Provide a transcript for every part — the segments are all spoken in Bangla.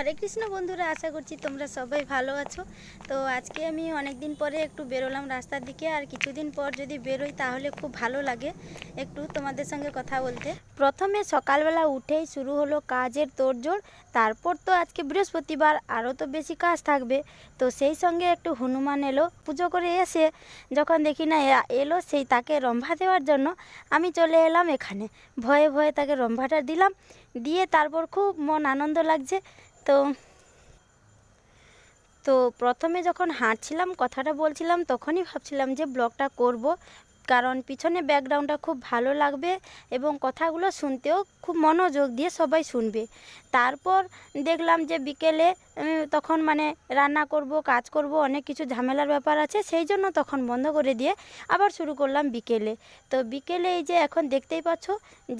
হরে কৃষ্ণ বন্ধুরা, আশা করছি তোমরা সবাই ভালো আছো। তো আজকে আমি অনেক দিন পরে একটু বেরোলাম রাস্তার দিকে, আর কিছুদিন পর যদি বেরোই তাহলে খুব ভালো লাগে একটু তোমাদের সঙ্গে কথা বলতে। প্রথমে সকালবেলা উঠেই শুরু হলো কাজের তোড়জোড়, তারপর তো আজকে বৃহস্পতিবার, আরও তো বেশি কাজ থাকবে। তো সেই সঙ্গে একটু হনুমান এলো, পুজো করে এসে যখন দেখি না এলো সেই তাকে রম্ভা দেওয়ার জন্য, আমি চলে এলাম এখানে। ভয়ে ভয়ে তাকে রম্ভাটা দিলাম দিয়ে তারপর খুব মন আনন্দ লাগছে। তো তো প্রথমে যখন হাঁটছিলাম, কথাটা বলছিলাম, তখনই ভাবছিলাম যে ব্লগটা করব। কারণ পিছনে ব্যাকগ্রাউন্ডটা খুব ভালো লাগবে এবং কথাগুলো শুনতেও খুব মনোযোগ দিয়ে সবাই শুনবে। তারপর দেখলাম যে বিকেলে তখন মানে রান্না করব, কাজ করব, অনেক কিছু ঝামেলার ব্যাপার আছে, সেই জন্য তখন বন্ধ করে দিয়ে আবার শুরু করলাম বিকেলে। তো বিকেলে এই যে এখন দেখতেই পাচ্ছ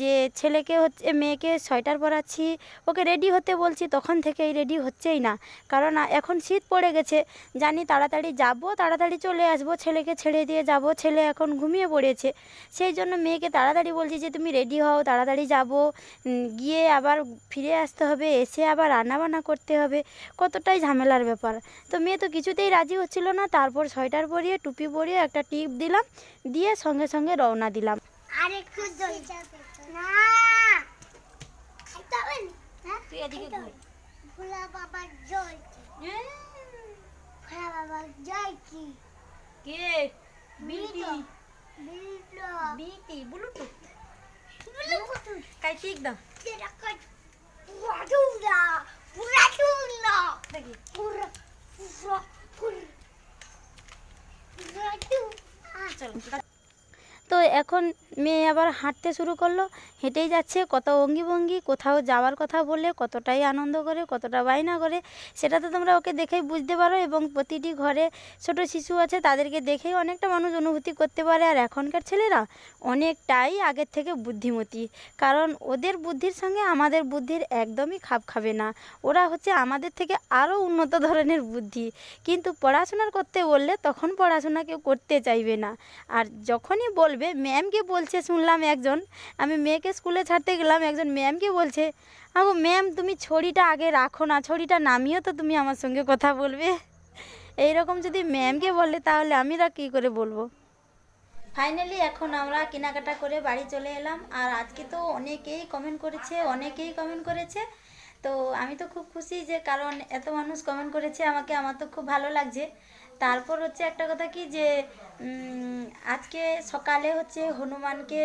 যে ছেলেকে হচ্ছে, মেয়েকে সোয়েটার পরাচ্ছি, ওকে রেডি হতে বলছি, তখন থেকেই রেডি হচ্ছেই না। কারণ এখন শীত পড়ে গেছে, জানি তাড়াতাড়ি যাব, তাড়াতাড়ি চলে আসব, ছেলেকে ছেড়ে দিয়ে যাব, ছেলে এখন ঘুমিয়ে পড়েছে। সেই জন্য মেয়েকে তাড়াতাড়ি বলছি যে তুমি রেডি হও তাড়াতাড়ি যাব। গিয়ে আবার ফিরে আসতে হবে এসে আবার রান্নাবান্না করতে হবে। কতটাই ঝামেলার ব্যাপার। তো মেয়ে তো কিছুতেই রাজি হচ্ছিল না। তারপর সোয়েটার পরিয়ে টুপি পরিয়ে একটা টিপ দিলাম দিয়ে সঙ্গে সঙ্গে রওনা দিলাম। আর একটু না। হ্যাঁ? তুই এদিকে ভোলা বাবার জয় কি? ভোলা বাবার জয় কি? Belum. Binti, belum tuh. bulu tuh. Kayak tik dong. Tidak kan. Buratunda. Buratunda. Lagi. Pura. Pura. Pura. Buratunda. Ah. তো এখন মেয়ে আবার হাঁটতে শুরু করল, হেঁটেই যাচ্ছে, কত অঙ্গি ভঙ্গি, কোথাও যাওয়ার কথা বলে, কতটাই আনন্দ করে, কতটা বায়না করে, সেটা তো তোমরা ওকে দেখেই বুঝতে পারো এবং প্রতিটি ঘরে ছোট শিশু আছে, তাদেরকে দেখেই অনেকটা মানুষ অনুভূতি করতে পারে। আর এখনকার ছেলেরা অনেকটাই আগের থেকে বুদ্ধিমতী, কারণ ওদের বুদ্ধির সঙ্গে আমাদের বুদ্ধির একদমই খাপ খাবে না। ওরা হচ্ছে আমাদের থেকে আরও উন্নত ধরনের বুদ্ধি। কিন্তু পড়াশোনার করতে বললে তখন পড়াশোনা কেউ করতে চাইবে না। আর যখনই বলবে ম্যামকে বলছে, শুনলাম একজন, আমি মেয়েকে স্কুলে ছাড়তে গেলাম, একজন ম্যামকে বলছে আগো ম্যাম তুমি ছড়িটা আগে রাখো না, ছড়িটা নামিয়েও তো তুমি আমার সঙ্গে কথা বলবে। এই রকম যদি ম্যামকে বলে, তাহলে আমি আমিরা কী করে বলব? ফাইনালি এখন আমরা কেনাকাটা করে বাড়ি চলে এলাম। আর আজকে তো অনেকেই কমেন্ট করেছে, অনেকেই কমেন্ট করেছে। তো আমি তো খুব খুশি যে কারণ এত মানুষ কমেন্ট করেছে, আমাকে আমার তো খুব ভালো লাগছে। তারপর হচ্ছে একটা কথা কি যে আজকে সকালে হচ্ছে হনুমানকে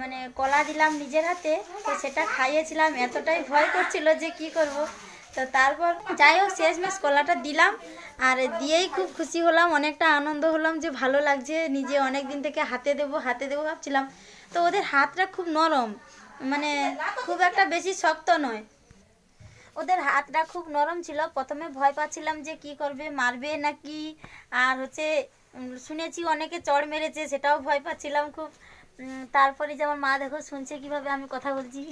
মানে কলা দিলাম নিজের হাতে, তো সেটা খাইয়েছিলাম, এতটাই ভয় করছিল যে কি করব। তো তারপর যাই হোক, শেষমেশ কলাটা দিলাম, আর দিয়েই খুব খুশি হলাম, অনেকটা আনন্দ হলাম যে ভালো লাগছে, নিজে অনেক দিন থেকে হাতে দেবো হাতে দেবো ভাবছিলাম। তো ওদের হাতটা খুব নরম মানে খুব একটা বেশি শক্ত নয়। ওদের হাতটা খুব নরম ছিল। প্রথমে ভয় পাচ্ছিলাম যে কি করবে, মারবে নাকি? আর হচ্ছে শুনেছি অনেকে চড় মেরেছে, সেটাও ভয় পাচ্ছিলাম খুব। তারপরে যেমন মা দেখো শুনছে কীভাবে আমি কথা বলছি।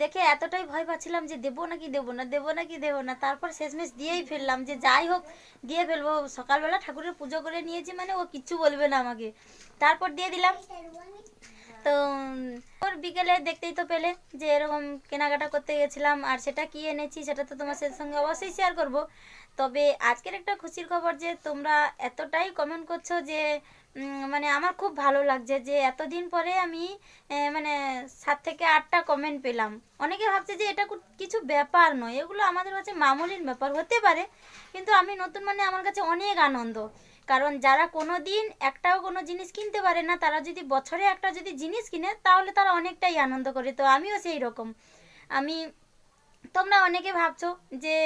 দেখে এতটাই ভয় পাচ্ছিলাম যে দেবো নাকি দেবো না, দেবো নাকি দেবো না। তারপর শেষমেশ দিয়েই ফেললাম যে যাই হোক দিয়ে ফেলব। সকালবেলা ঠাকুরের পুজো করে নিয়েছি মানে ও কিচ্ছু বলবে না আমাকে। তারপর দিয়ে দিলাম। তো ওর বিকেলে দেখতেই তো পেলে যে এরকম কেনাকাটা করতে গেছিলাম আর সেটা কি এনেছি সেটা তো তোমার সঙ্গে অবশ্যই শেয়ার করব। তবে আজকের একটা খুশির খবর যে তোমরা এতটাই কমেন্ট করছ যে মানে আমার খুব ভালো লাগছে যে এতদিন পরে আমি মানে সাত থেকে আটটা কমেন্ট পেলাম। অনেকে ভাবছে যে এটা কিছু ব্যাপার নয়, এগুলো আমাদের কাছে মামুলির ব্যাপার হতে পারে, কিন্তু আমি নতুন মানে আমার কাছে অনেক আনন্দ। কারণ যারা কোনো দিন একটাও কোনো জিনিস কিনতে পারে না, তারা যদি বছরে একটা যদি জিনিস কিনে, তাহলে তারা অনেকটাই আনন্দ করে। তো আমিও সেই রকম। আমি, তোমরা অনেকে ভাবছ যে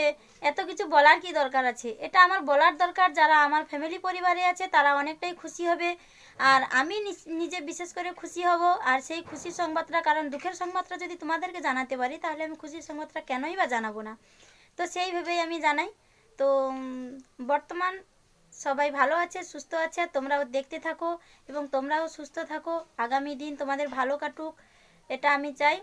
এত কিছু বলার কি দরকার আছে? এটা আমার বলার দরকার। যারা আমার ফ্যামিলি পরিবারে আছে, তারা অনেকটাই খুশি হবে। আর আমি নিজে বিশেষ করে খুশি হব। আর সেই খুশির সংবাদটা, কারণ দুঃখের সংবাদটা যদি তোমাদেরকে জানাতে পারি, তাহলে আমি খুশির সংবাদটা কেনই বা জানাব না? তো সেই ভেবেই আমি জানাই। তো বর্তমান সবাই ভালো আছে, সুস্থ আছে তোমরাও দেখতে থাকো এবং তোমরাও সুস্থ থাকো। আগামী দিন তোমাদের ভালো কাটুক, এটা আমি চাই।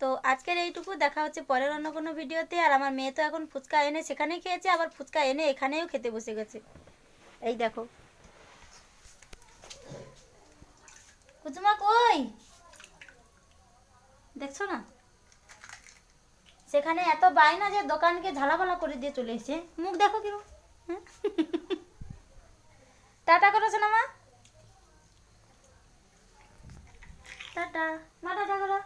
তো আজকের এইটুকু, দেখা হচ্ছে পরের অন্য কোনো ভিডিওতে। আর আমার মেয়ে তো এখন ফুচকা এনে সেখানেই খেয়েছে, আবার ফুচকা এনে এখানেও খেতে বসে গেছে। এই দেখো। কুচুমা কই? দেখছ না? সেখানে এত বায়না যে দোকানকে ঝালাপালা করে দিয়ে চলে এসেছে। মুখ দেখো হ্যাঁ? টাটা করেছ না মা। টাটা। মা টাটা করো।